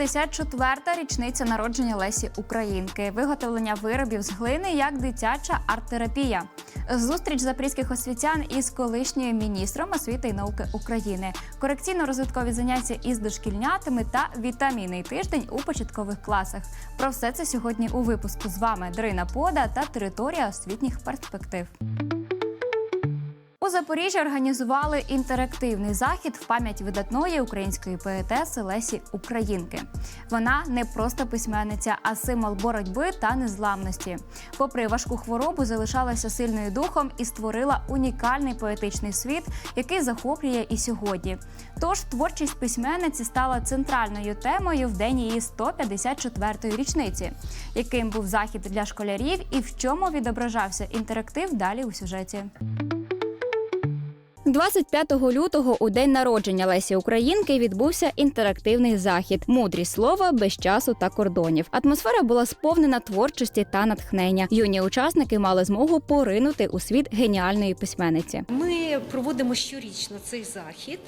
54-та річниця народження Лесі Українки, виготовлення виробів з глини як дитяча арт-терапія. Зустріч запорізьких освітян із колишньою міністром освіти і науки України, корекційно-розвиткові заняття із дошкільнятами та вітамінний тиждень у початкових класах. Про все це сьогодні у випуску з вами Дарина Пода та територія освітніх перспектив. Запоріжжі організували інтерактивний захід в пам'ять видатної української поетеси Лесі Українки. Вона не просто письменниця, а символ боротьби та незламності. Попри важку хворобу, залишалася сильною духом і створила унікальний поетичний світ, який захоплює і сьогодні. Тож творчість письменниці стала центральною темою в день її 154-ї річниці. Яким був захід для школярів і в чому відображався інтерактив далі у сюжеті. 25 лютого, у день народження Лесі Українки, відбувся інтерактивний захід Мудрі слова без часу та кордонів. Атмосфера була сповнена творчості та натхнення. Юні учасники мали змогу поринути у світ геніальної письменниці. Ми проводимо щорічно цей захід,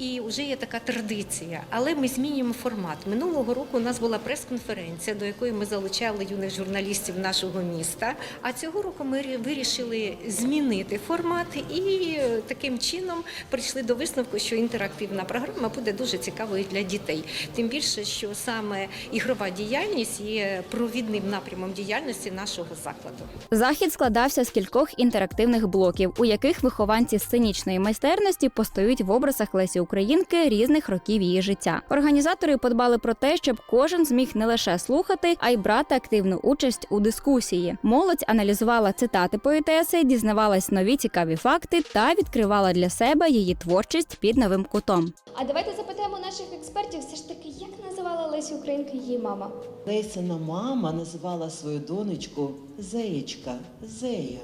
і вже є така традиція. Але ми змінюємо формат. Минулого року у нас була прес-конференція, до якої ми залучали юних журналістів нашого міста. А цього року ми вирішили змінити формат і е, таким чином прийшли до висновку, що інтерактивна програма буде дуже цікавою для дітей. Тим більше, що саме ігрова діяльність є провідним напрямом діяльності нашого закладу. Захід складався з кількох інтерактивних блоків, у яких вихованці сценічної майстерності постають в образах Лесі різних років її життя. Організатори подбали про те, щоб кожен зміг не лише слухати, а й брати активну участь у дискусії. Молодь аналізувала цитати поетеси, дізнавалась нові цікаві факти та відкривала для себе її творчість під новим кутом. А давайте запитаємо наших експертів, все ж таки, як називала Лесі Українка її мама? Лесина мама називала свою донечку Зеєчка, Зея.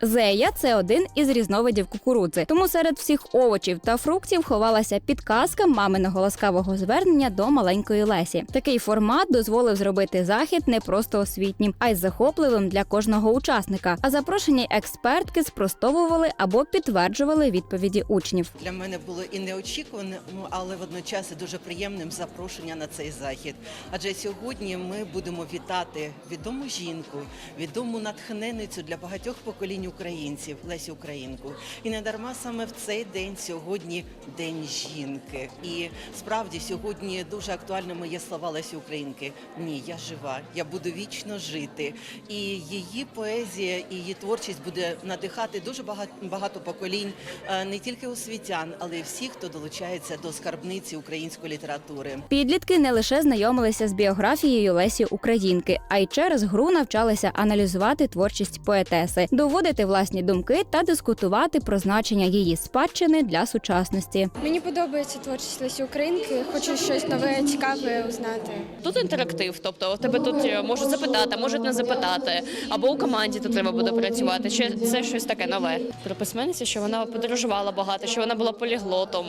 Зея це один із різновидів кукурудзи. Тому серед всіх овочів та фруктів ховалася підказка маминого ласкавого звернення до маленької Лесі. Такий формат дозволив зробити захід не просто освітнім, а й захопливим для кожного учасника. А запрошені експертки спростовували або підтверджували відповіді учнів. Для мене було і неочікуваним, але водночас і дуже приємним запрошення на цей захід. Адже сьогодні ми будемо вітати відому жінку, відому натхненницю для багатьох поколінь українців Лесю Українку. І не дарма саме в цей день сьогодні День жінки. І справді сьогодні дуже актуальними є слова Лесі Українки. Ні, я жива, я буду вічно жити. І її поезія і її творчість буде надихати дуже багато, багато поколінь е, не тільки освітян, але й всіх, хто долучається до скарбниці української літератури. Підлітки не лише знайомилися з біографією Лесі Українки, а й через гру навчалися аналізувати творчість поетеси, доводити власні думки та дискутувати про значення її спадщини для сучасності. Мені подобається творчість Лесі Українки. Хочу щось нове, цікаве узнати. Тут інтерактив, тобто тебе тут е, можуть запитати, можуть не запитати, або у команді тут треба буде працювати. Ще це щось таке нове. Про письменницю, що вона подорожувала багато, що вона була поліглотом,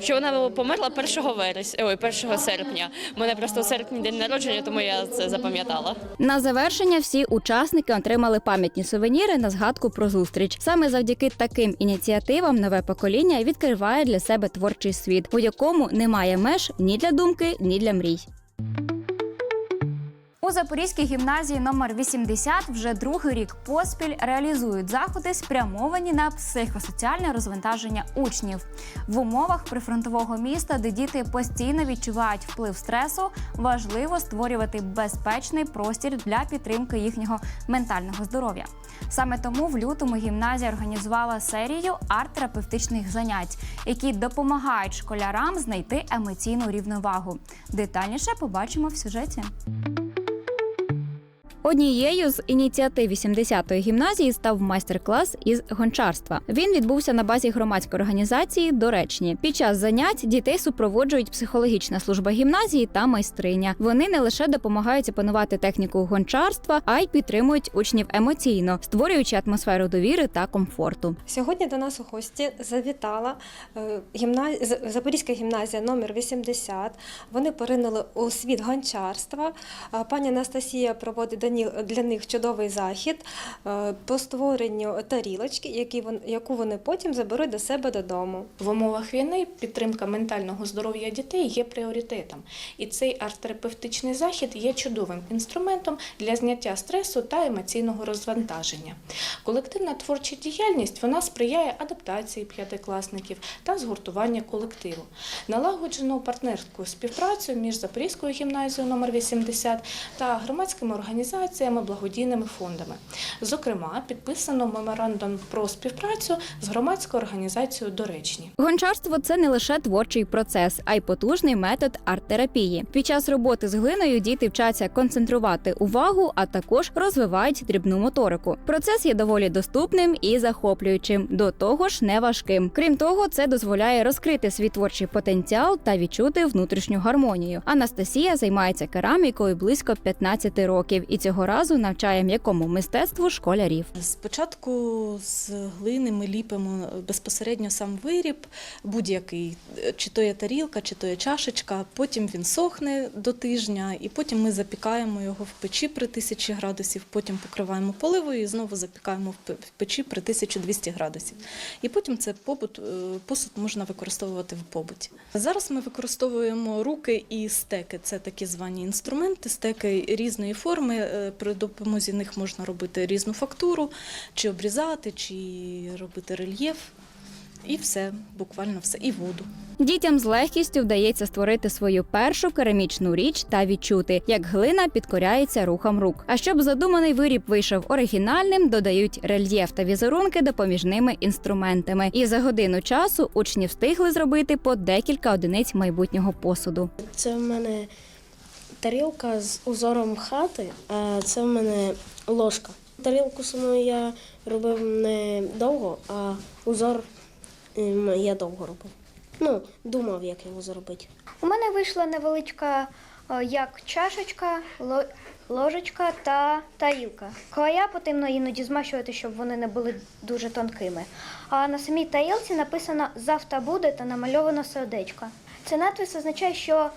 що вона померла 1 вересня, ой, 1 серпня. У мене просто у серпні день народження, тому я це запам'ятала. На завершення всі учасники отримали пам'ятні сувеніри на згадку про зустріч. Саме завдяки таким ініціативам нове покоління відкриває для себе творчий світ, у якому немає меж ні для думки, ні для мрій. У Запорізькій гімназії номер 80 вже другий рік поспіль реалізують заходи, спрямовані на психосоціальне розвантаження учнів в умовах прифронтового міста, де діти постійно відчувають вплив стресу. Важливо створювати безпечний простір для підтримки їхнього ментального здоров'я. Саме тому в лютому гімназія організувала серію арт-терапевтичних занять, які допомагають школярам знайти емоційну рівновагу. Детальніше побачимо в сюжеті. Однією з ініціатив 80-ї гімназії став майстер-клас із гончарства. Він відбувся на базі громадської організації Доречні. Під час занять дітей супроводжують психологічна служба гімназії та майстриня. Вони не лише допомагають опанувати техніку гончарства, а й підтримують учнів емоційно, створюючи атмосферу довіри та комфорту. Сьогодні до нас у гості завітала е, Запорізька гімназія номер 80. Вони поринули у світ гончарства. Пані Анастасія проводить для них чудовий захід е, по створенню тарілочки, яку вони потім заберуть до себе додому. В умовах війни підтримка ментального здоров'я дітей є пріоритетом, і цей арт-терапевтичний захід є чудовим інструментом для зняття стресу та емоційного розвантаження. Колективна творча діяльність вона сприяє адаптації п'ятикласників та згуртування колективу. Налагоджено партнерську співпрацю між Запорізькою гімназією номер 80 та громадськими організаціями, благодійними фондами. Зокрема, підписано меморандум про співпрацю з громадською організацією Доречні. Гончарство це не лише творчий процес, а й потужний метод арт-терапії. Під час роботи з глиною діти вчаться концентрувати увагу, а також розвивають дрібну моторику. Процес є доволі доступним і захоплюючим, до того ж не важким. Крім того, це дозволяє розкрити свій творчий потенціал та відчути внутрішню гармонію. Анастасія займається керамікою близько 15 років і цього разу навчає м'якому мистецтву школярів. Спочатку з глини ми ліпимо безпосередньо сам виріб, будь-який, чи то є тарілка, чи то є чашечка. Потім він сохне до тижня, і потім ми запікаємо його в печі при 1000 градусів, потім покриваємо поливою і знову запікаємо в печі при 1200 градусів. І потім це побут, е, посуд можна використовувати в побуті. Зараз ми використовуємо руки і стеки. Це такі звані інструменти, стеки різної форми. Е, При допомозі них можна робити різну фактуру, чи обрізати, чи робити рельєф. І все, буквально все, і воду. Дітям з легкістю вдається створити свою першу керамічну річ та відчути, як глина підкоряється рухам рук. А щоб задуманий виріб вийшов оригінальним, додають рельєф та візерунки допоміжними інструментами. І за годину часу учні встигли зробити по декілька одиниць майбутнього посуду. Це в мене тарілка з узором хати, а це в мене ложка. Тарілку саму я робив не довго, а узор ем, я довго робив. Ну, думав, як його зробити. У мене вийшла невеличка як чашечка, ло- ложечка та тарілка. Края потрібно іноді змащувати, щоб вони не були дуже тонкими. А на самій тарілці написано Завтра буде та намальовано сердечко. Це надпис означає, що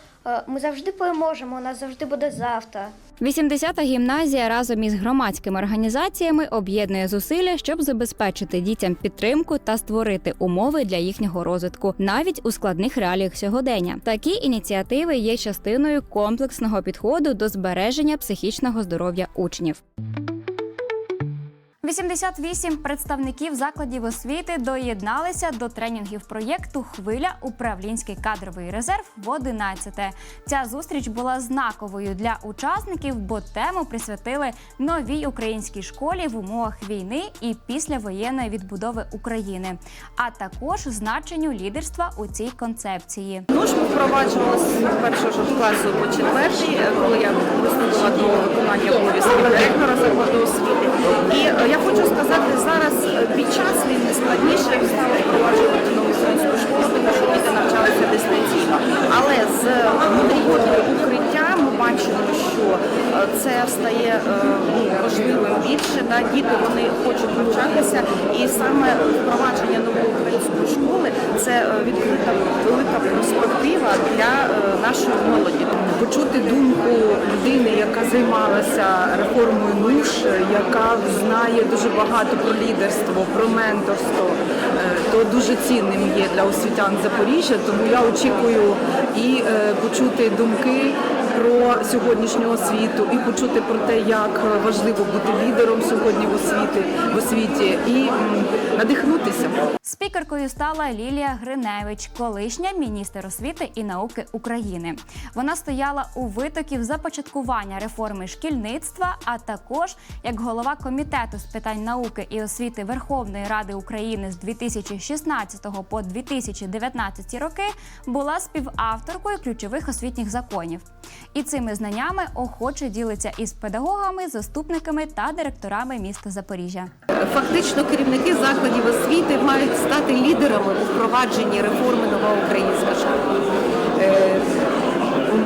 ми завжди переможемо, у нас завжди буде завтра. 80-та гімназія разом із громадськими організаціями об'єднує зусилля, щоб забезпечити дітям підтримку та створити умови для їхнього розвитку, навіть у складних реаліях сьогодення. Такі ініціативи є частиною комплексного підходу до збереження психічного здоров'я учнів. 88 представників закладів освіти доєдналися до тренінгів проєкту Хвиля управлінський кадровий резерв в 11. Ця зустріч була знаковою для учасників, бо тему присвятили новій українській школі в умовах війни і післявоєнної відбудови України, а також значенню лідерства у цій концепції. Тож ми впроваджували з першого ж класу по четвертий, е, коли я приступила до виконання обов'язків директора закладу освіти. І е, я хочу сказати, зараз е, під час війни складніше стало впроваджувати нову українську школу, тому що діти навчалися дистанційно. Але з роботою укриття ми бачимо, що е, це стає е, ну, важливим більше. Да? Діти вони хочуть навчатися, і саме впровадження нової української школи це відкрита велика перспектива для е, нашої молоді. почути думку людини, яка займалася реформою НУШ, яка знає дуже багато про лідерство, про менторство, е, то дуже цінним є для освітян Запоріжжя. Тому я очікую і е, почути думки про сьогоднішню освіту, і почути про те, як важливо бути лідером сьогодні в освіті, в освіті, і надихнутися. Спікеркою стала Лілія Гриневич, колишня міністр освіти і науки України. Вона стояла у витоків започаткування реформи шкільництва, а також як голова комітету з питань науки і освіти Верховної Ради України з 2016 по 2019 роки була співавторкою ключових освітніх законів. І цими знаннями охоче ділиться із педагогами, заступниками та директорами міста Запоріжжя. Фактично керівники закладів освіти мають стати лідерами у впровадженні реформи нова українська школа. Е,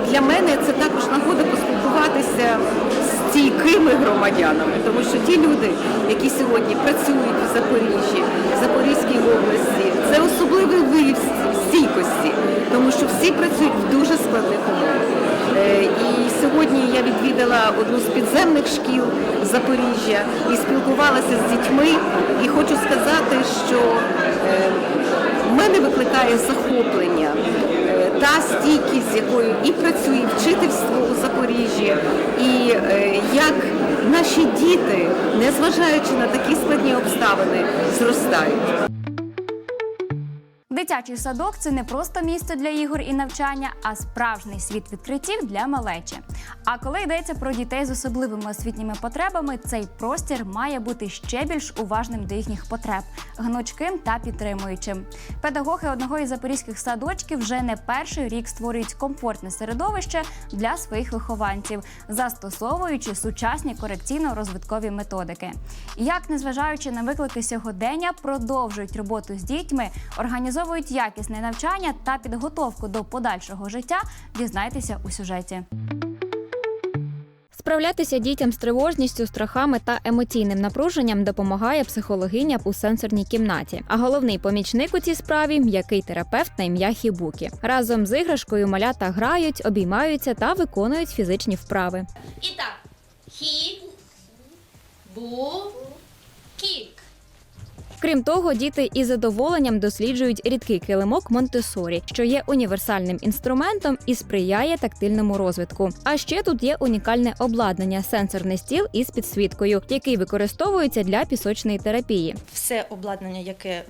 Для мене це також нагода поспілкуватися з стійкими громадянами, тому що ті люди, які сьогодні працюють в Запоріжжі, в Запорізькій області, це особливий стійкості. Кількості, тому що всі працюють в дуже складних умовах. Е, І сьогодні я відвідала одну з підземних шкіл Запоріжжя і спілкувалася з дітьми. І хочу сказати, що е, в мене викликає захоплення е, та стійкість, з якою і працює вчительство у Запоріжжі, і як наші діти, незважаючи на такі складні обставини, зростають. Дитячий садок це не просто місце для ігор і навчання, а справжній світ відкриттів для малечі. А коли йдеться про дітей з особливими освітніми потребами, цей простір має бути ще більш уважним до їхніх потреб, гнучким та підтримуючим. Педагоги одного із запорізьких садочків вже не перший рік створюють комфортне середовище для своїх вихованців, застосовуючи сучасні корекційно-розвиткові методики. Як, незважаючи на виклики сьогодення, продовжують роботу з дітьми, організовують якісне навчання та підготовку до подальшого життя, дізнайтеся у сюжеті. Справлятися дітям з тривожністю, страхами та емоційним напруженням допомагає психологиня у сенсорній кімнаті. А головний помічник у цій справі м'який терапевт на ім'я Хібукі. Разом з іграшкою малята грають, обіймаються та виконують фізичні вправи. І так. Хі. Бу. Крім того, діти із задоволенням досліджують рідкий килимок Монтесорі, що є універсальним інструментом і сприяє тактильному розвитку. А ще тут є унікальне обладнання сенсорний стіл із підсвіткою, який використовується для пісочної терапії. все обладнання, яке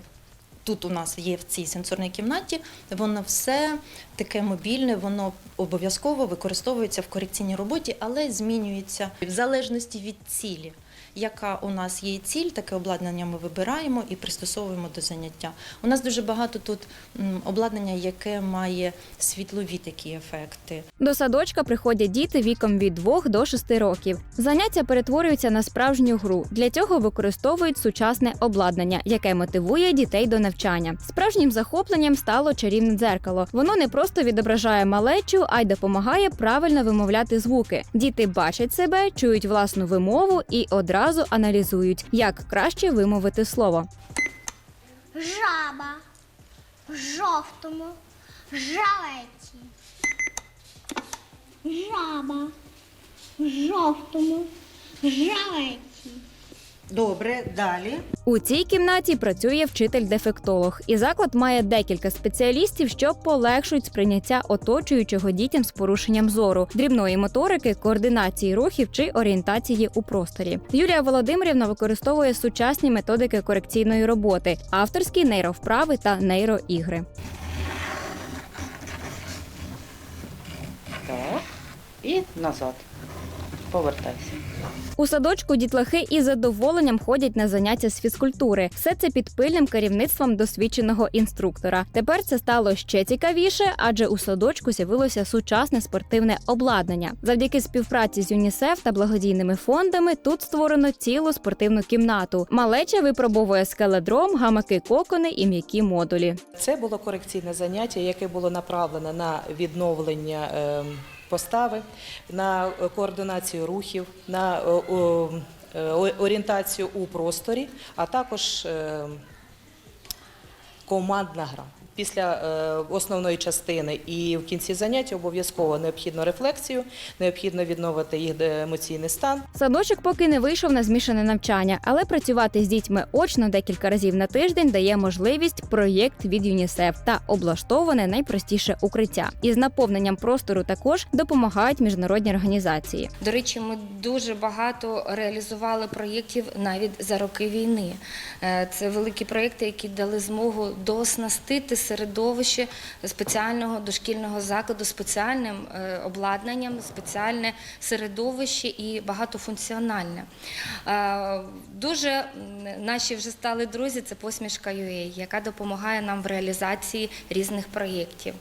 тут у нас є в цій сенсорній кімнаті, воно все таке мобільне, воно обов'язково використовується в корекційній роботі, але змінюється в залежності від цілі. Яка у нас є ціль, таке обладнання ми вибираємо і пристосовуємо до заняття. У нас дуже багато тут обладнання, яке має світлові такі ефекти. До садочка приходять діти віком від 2 до 6 років. Заняття перетворюються на справжню гру. Для цього використовують сучасне обладнання, яке мотивує дітей до навчання. Справжнім захопленням стало чарівне дзеркало. Воно не просто відображає малечу, а й допомагає правильно вимовляти звуки. Діти бачать себе, чують власну вимову і одразу аналізують, як краще вимовити слово. Жаба жовтому жалеті. Жаба жовтому жалеті. Добре, далі. У цій кімнаті працює вчитель-дефектолог, і заклад має декілька спеціалістів, що полегшують сприйняття оточуючого дітям з порушенням зору, дрібної моторики, координації рухів чи орієнтації у просторі. Юлія Володимирівна використовує сучасні методики корекційної роботи, авторські нейровправи та нейроігри. Так. І назад. Повертайся. У садочку дітлахи із задоволенням ходять на заняття з фізкультури. Все це під пильним керівництвом досвідченого інструктора. Тепер це стало ще цікавіше, адже у садочку з'явилося сучасне спортивне обладнання. Завдяки співпраці з ЮНІСЕФ та благодійними фондами тут створено цілу спортивну кімнату. Малеча випробовує скеледром, гамаки кокони і м'які модулі. Це було корекційне заняття, яке було направлене на відновлення е, постави, на е, координацію рухів, на е, е, орієнтацію у просторі, а також командна гра. Після е, основної частини і в кінці заняття обов'язково необхідно рефлексію, необхідно відновити їх емоційний стан. Садочок поки не вийшов на змішане навчання, але працювати з дітьми очно декілька разів на тиждень дає можливість проєкт від ЮНІСЕФ та облаштоване найпростіше укриття. Із наповненням простору також допомагають міжнародні організації. До речі, ми дуже багато реалізували проєктів навіть за роки війни. Е, Це великі проєкти, які дали змогу дооснастити середовище спеціального дошкільного закладу спеціальним е, обладнанням, спеціальне середовище і багатофункціональне. Е, Дуже наші вже стали друзі. Це посмішка UA, яка допомагає нам в реалізації різних проєктів.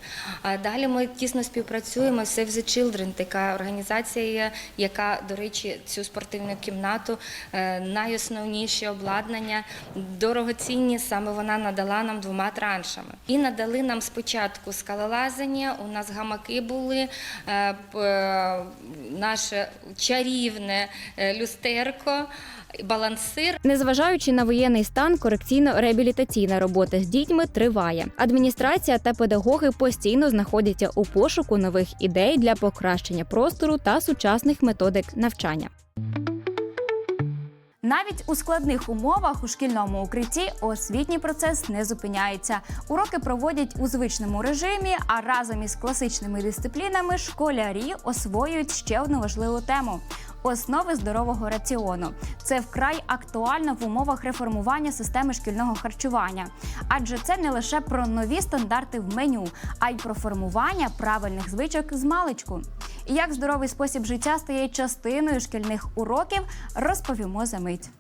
Далі ми тісно співпрацюємо з Save the Children, така організація, яка, до речі, цю спортивну кімнату, е, найосновніші обладнання, дорогоцінні, саме вона надала нам двома траншами. І надали нам спочатку скалолазання, у нас гамаки були, е, е, наше чарівне е, люстерко, балансир. Незважаючи на воєнний стан, корекційно-реабілітаційна робота з дітьми триває. Адміністрація та педагоги постійно знаходяться у пошуку нових ідей для покращення простору та сучасних методик навчання. Навіть у складних умовах у шкільному укритті освітній процес не зупиняється. Уроки проводять у звичному режимі, а разом із класичними дисциплінами школярі освоюють ще одну важливу тему. Основи здорового раціону це вкрай актуально в умовах реформування системи шкільного харчування, адже це не лише про нові стандарти в меню, а й про формування правильних звичок з маличку. І як здоровий спосіб життя стає частиною шкільних уроків, розповімо за мить.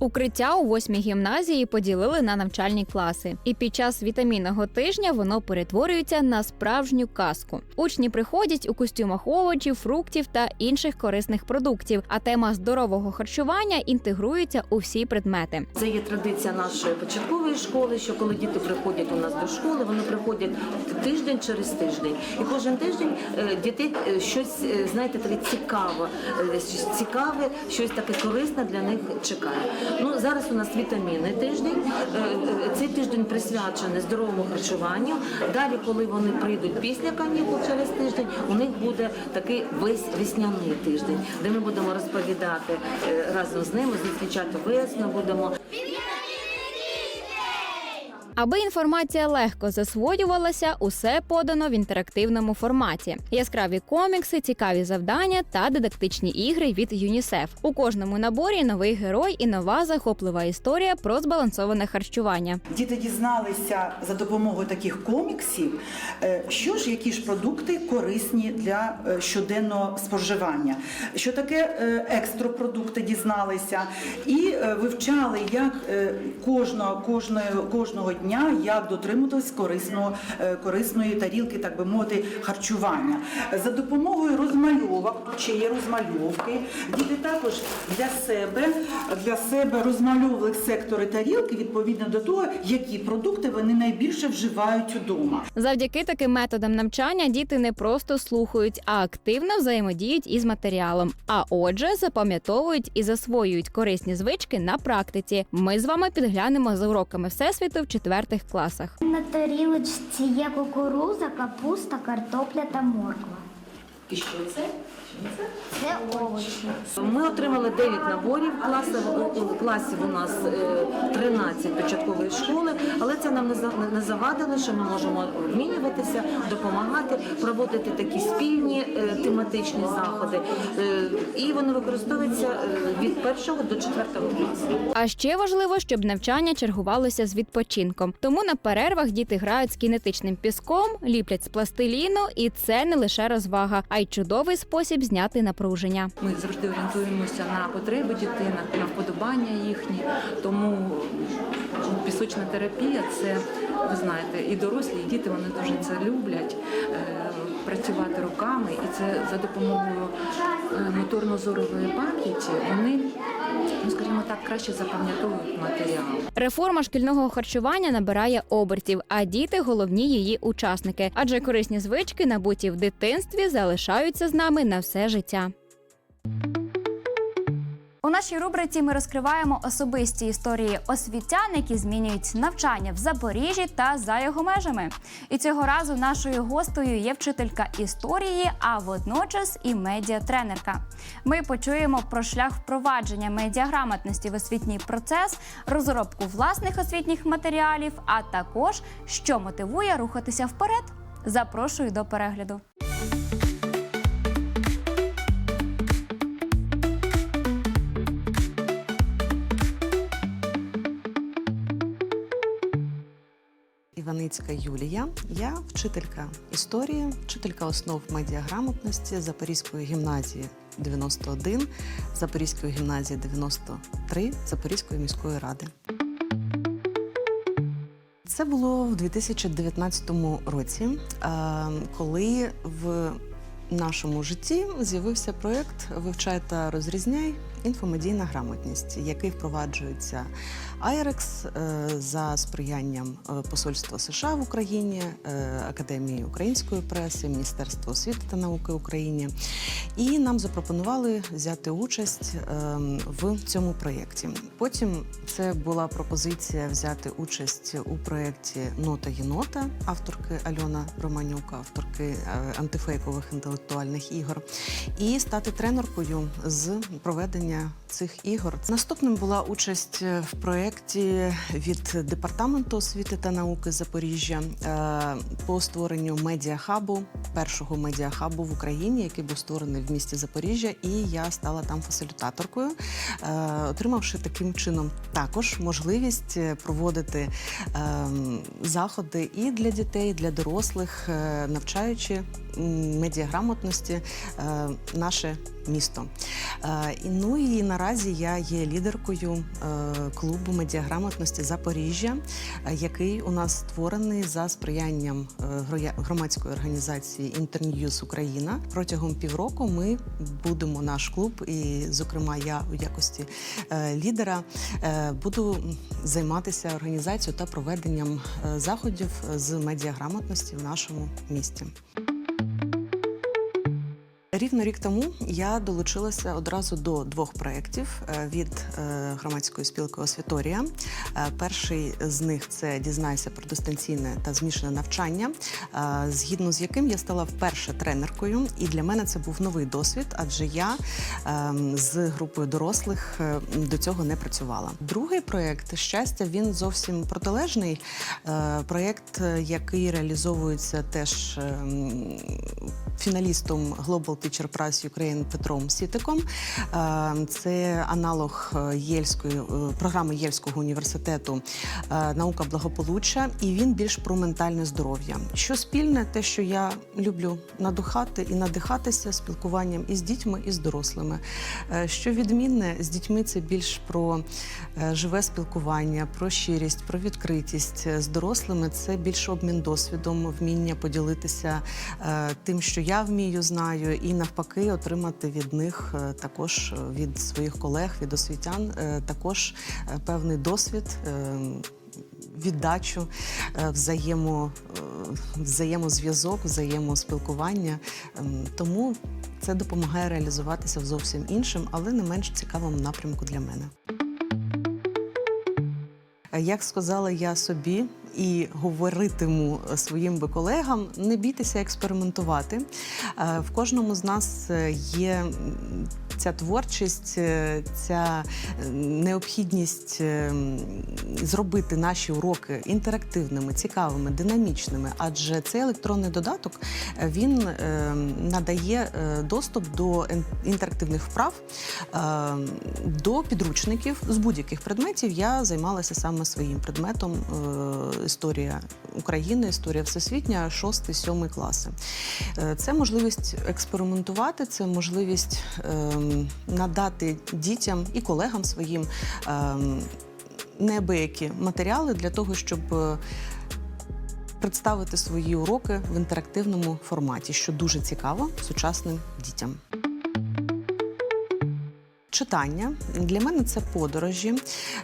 Укриття у восьмій гімназії поділили на навчальні класи, і під час вітамінного тижня воно перетворюється на справжню казку. Учні приходять у костюмах овочів, фруктів та інших корисних продуктів. А тема здорового харчування інтегрується у всі предмети. Це є традиція нашої початкової школи, що коли діти приходять у нас до школи, вони приходять тиждень через тиждень. І кожен тиждень е, дітей е, щось, е, знаєте, таке цікаве, щось цікаве, щось таке корисне для них чекає. Ну, зараз у нас вітаміни тиждень. Е, е, Цей тиждень присвячений здоровому харчуванню. Далі, коли вони прийдуть після канікул через тиждень, у них буде такий весь весняний тиждень, де ми будемо розповідати е, разом з ними, зустрічати весну будемо. Аби інформація легко засвоювалася, усе подано в інтерактивному форматі: яскраві комікси, цікаві завдання та дидактичні ігри від ЮНІСЕФ. У кожному наборі новий герой і нова захоплива історія про збалансоване харчування. Діти дізналися за допомогою таких коміксів, е, що ж, які ж продукти корисні для е, щоденного споживання, що таке е, екстропродукти дізналися, і вивчали, як е, кожного, кожного дня як дотримуватись корисного, е, корисної тарілки, так би мовити, харчування. За допомогою розмальовок, тут ще є розмальовки, діти також для себе, для себе розмальовували сектори тарілки відповідно до того, які продукти вони найбільше вживають удома. Завдяки таким методам навчання діти не просто слухають, а активно взаємодіють із матеріалом. А отже, запам'ятовують і засвоюють корисні звички на практиці. Ми з вами підглянемо за уроками всесвіту в четвертих класах. На тарілочці є кукуруза, капуста, картопля та морква. І що це? Це овочі. Ми отримали 9 наборів класів. У класів у нас е, 13 початкової школи, але це нам не завадило, що ми можемо обмінюватися, допомагати, проводити такі спільні е, тематичні заходи. Е, І вони використовуються е, від першого до четвертого класу. А ще важливо, щоб навчання чергувалося з відпочинком. Тому на перервах діти грають з кінетичним піском, ліплять з пластиліну, і це не лише розвага, а й чудовий спосіб зняти напруження. Ми завжди орієнтуємося на потреби дітей, на, вподобання їхні. Тому пісочна терапія це, ви знаєте, і дорослі, і діти вони дуже це люблять. е, Працювати руками, і це за допомогою е, моторно-зорової пам'яті вони, ну скажімо так, краще запам'ятовують матеріал. Реформа шкільного харчування набирає обертів, а діти головні її учасники, адже корисні звички, набуті в дитинстві, залишаються з нами на все життя. У нашій рубриці ми розкриваємо особисті історії освітян, які змінюють навчання в Запоріжжі та за його межами. І цього разу нашою гостею є вчителька історії, а водночас і медіатренерка. Ми почуємо про шлях впровадження медіаграмотності в освітній процес, розробку власних освітніх матеріалів, а також що мотивує рухатися вперед. Запрошую до перегляду. Іваницька Юлія. Я вчителька історії, вчителька основ медіаграмотності Запорізької гімназії 91, Запорізької гімназії 93, Запорізької міської ради. Це було в 2019 році, е, коли в нашому житті з'явився проєкт Вивчай та розрізняй інфомедійна грамотність, який впроваджується IREX е, за сприянням е, Посольства США в Україні, е, Академії української преси, Міністерства освіти та науки України. І нам запропонували взяти участь в цьому проєкті. Потім це була пропозиція взяти участь у проєкті Нота єнота авторки Альона Романюк, авторки антифейкових інтелектуальних ігор, і стати тренеркою з проведення цих ігор. Наступним була участь е, в проєкті від департаменту освіти та науки Запоріжжя е, по створенню медіахабу, першого медіахабу в Україні, який був створений в місті Запоріжжя, і я стала там фасилітаторкою, е, отримавши таким чином також можливість проводити ем, заходи і для дітей, і для дорослих, навчаючи медіаграмотності наше місто. Ну і наразі я є лідеркою е, клубу медіаграмотності Запоріжжя, е, який у нас створений за сприянням е, громадської організації Інтерньюз Україна. Протягом півроку ми будемо наш клуб, і, зокрема, я у якості лідера буду займатися організацією та проведенням заходів з медіаграмотності в нашому місті. Рівно рік тому я долучилася одразу до двох проєктів е, від е, громадської спілки Освіторія. Е, Перший з них це дізнайся про дистанційне та змішане навчання, згідно з яким я стала вперше тренеркою. І для мене це був новий досвід, адже я ем, з групою дорослих до цього не працювала. Другий проєкт щастя він зовсім протилежний. Проєкт, який реалізовується теж ем, фіналістом Global Teacher Prize Ukraine Петром Сітиком. Е, Це аналог е, Єльської е, програми Єльського університету Наука благополуччя, і він більш про ментальне здоров'я. Що спільне, те, що я люблю надухати і надихатися спілкуванням із дітьми, і з дорослими. Що відмінне з дітьми, це більш про живе спілкування, про щирість, про відкритість. З дорослими це більше обмін досвідом, вміння поділитися тим, що я вмію, знаю, і навпаки, отримати від них е, також е, від своїх колег, від освітян, е, також певний досвід. Віддачу, взаємо, взаємозв'язок, взаємоспілкування. Ем, Тому це допомагає реалізуватися в зовсім іншим, але не менш цікавому напрямку для мене. Як сказала я собі і говоритиму своїм би колегам, не бійтеся експериментувати. Е, В кожному з нас е, є ця творчість, е, ця необхідність зробити наші уроки інтерактивними, цікавими, динамічними. Адже цей електронний додаток він надає доступ до інтерактивних вправ, до підручників з будь-яких предметів. Я займалася саме своїм предметом історія України, історія всесвітня, 6-7 класи. Е, Це можливість експериментувати, це можливість ем, надати дітям і колегам своїм ем, неабиякі матеріали для того, щоб е, представити свої уроки в інтерактивному форматі, що дуже цікаво сучасним дітям. Читання для мене це подорожі.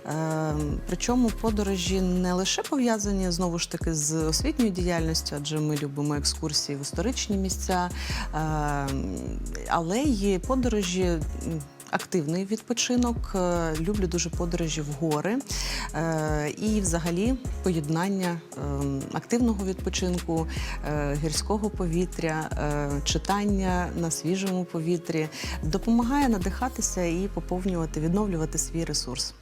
Е, Причому подорожі не лише пов'язані знову ж таки з освітньою діяльністю, адже ми любимо екскурсії в історичні місця, е, але й подорожі. Активний відпочинок, Е, люблю дуже подорожі в гори Е, і, взагалі, поєднання е, активного відпочинку, е, гірського повітря, читання на свіжому повітрі допомагає надихатися і поповнювати, відновлювати свій ресурс.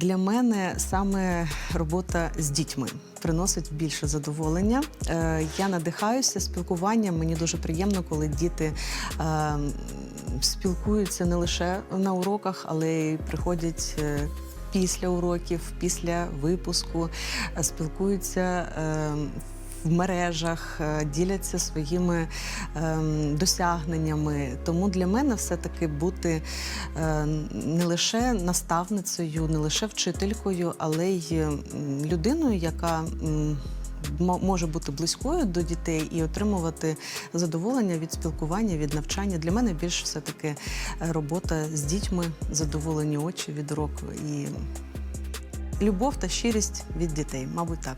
Для мене саме робота з дітьми приносить більше задоволення. Е, Я надихаюся спілкуванням. Мені дуже приємно, коли діти е, спілкуються не лише на уроках, але й приходять. е, Після уроків, після випуску е, спілкуються е, в мережах, е, діляться своїми ем, досягненнями. Тому для мене все-таки бути е, не лише наставницею, не лише вчителькою, але й людиною, яка може бути близькою до дітей і отримувати задоволення від спілкування, від навчання. Для мене більш все таки робота з дітьми, задоволені очі від уроку і любов та щирість від дітей, мабуть, так.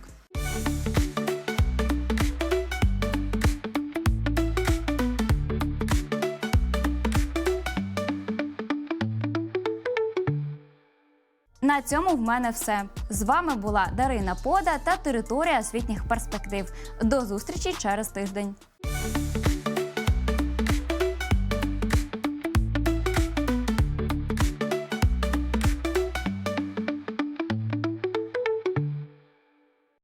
на цьому в мене все. З вами була Дарина Пода та територія освітніх перспектив. До зустрічі через тиждень.